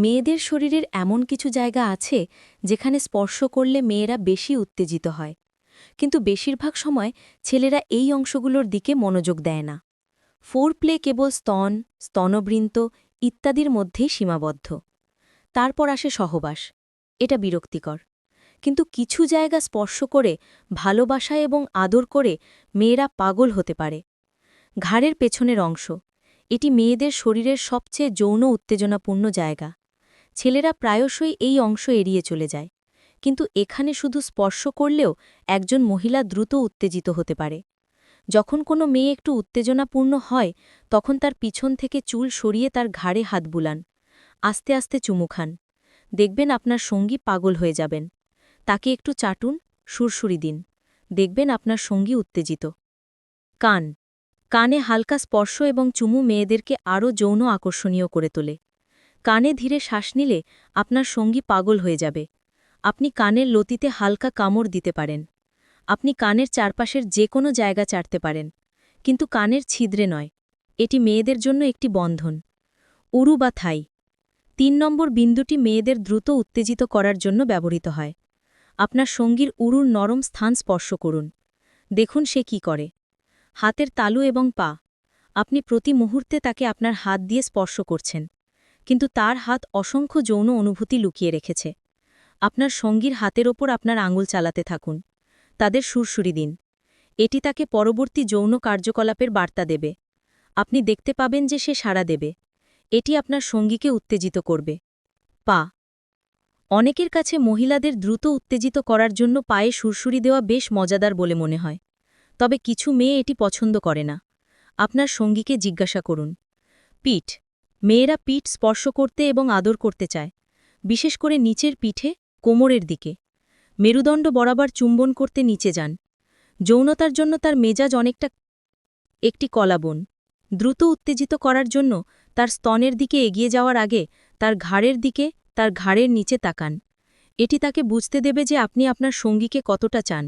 মেয়েদের শরীরের এমন কিছু জায়গা আছে যেখানে স্পর্শ করলে মেয়েরা বেশি উত্তেজিত হয়। কিন্তু বেশিরভাগ সময় ছেলেরা এই অংশগুলোর দিকে মনোযোগ দেয় না। ফোর প্লে কেবল স্তন, স্তনবৃন্ত ইত্যাদির মধ্যেই সীমাবদ্ধ। তারপর আসে সহবাস। এটা বিরক্তিকর। কিন্তু কিছু জায়গা স্পর্শ করে, ভালোবাসা এবং আদর করে মেয়েরা পাগল হতে পারে। ঘাড়ের পেছনের অংশ। এটি মেয়েদের শরীরের সবচেয়ে যৌন উত্তেজনাপূর্ণ জায়গা। ছেলেরা প্রায়শই এই অংশ এড়িয়ে চলে যায়। কিন্তু এখানে শুধু স্পর্শ করলেও একজন মহিলা দ্রুত উত্তেজিত হতে পারে। যখন কোনো মেয়ে একটু উত্তেজনাপূর্ণ হয়, তখন তার পিছন থেকে চুল সরিয়ে তার ঘাড়ে হাত বুলান। আস্তে আস্তে চুমু খান। দেখবেন আপনার সঙ্গী পাগল হয়ে যাবেন। তাকে একটু চাটুন সুরসুরি দিন। দেখবেন আপনার সঙ্গী উত্তেজিত। কান। কানে হালকা স্পর্শ এবং চুমু মেয়েদেরকে আরও যৌন আকর্ষণীয় করে তোলে। কানে ধীরে শ্বাস নিলে আপনার সঙ্গী পাগল হয়ে যাবে। আপনি কানের লতিতে হালকা কামড় দিতে পারেন। আপনি কানের চারপাশের যে কোনো জায়গা চাটতে পারেন, কিন্তু কানের ছিদ্রে নয়। এটি মেয়েদের জন্য একটি বন্ধন। উরু বা থাই। তিন নম্বর বিন্দুটি মেয়েদের দ্রুত উত্তেজিত করার জন্য ব্যবহৃত হয়। আপনার সঙ্গীর উরুর নরম স্থান স্পর্শ করুন। দেখুন সে কি করে। হাতের তালু এবং পা। আপনি প্রতি মুহূর্তে তাকে আপনার হাত দিয়ে স্পর্শ করছেন। কিন্তু তার হাত অসংখ্য যৌন অনুভূতি লুকিয়ে রেখেছে। আপনার সঙ্গীর হাতের ওপর আপনার আঙুল চালাতে থাকুন। তাদের সুরসুরি দিন। এটি তাকে পরবর্তী যৌন কার্যকলাপের বার্তা দেবে। আপনি দেখতে পাবেন যে সে সাড়া দেবে। এটি আপনার সঙ্গীকে উত্তেজিত করবে। পা। অনেকের কাছে মহিলাদের দ্রুত উত্তেজিত করার জন্য পায়ে সুরসুরি দেওয়া বেশ মজাদার বলে মনে হয়। তবে কিছু মেয়ে এটি পছন্দ করে না। আপনার সঙ্গীকে জিজ্ঞাসা করুন। পিঠ। মেয়েরা পিঠ স্পর্শ করতে এবং আদর করতে চায়, বিশেষ করে নিচের পিঠে, কোমরের দিকে। মেরুদণ্ড বরাবর চুম্বন করতে নিচে যান। যৌনতার জন্য তার মেজাজ অনেকটা একটি কলাবন। দ্রুত উত্তেজিত করার জন্য তার স্তনের দিকে এগিয়ে যাওয়ার আগে তার ঘাড়ের দিকে, তার ঘাড়ের নিচে তাকান। এটি তাকে বুঝতে দেবে যে আপনি আপনার সঙ্গীকে কতটা চান।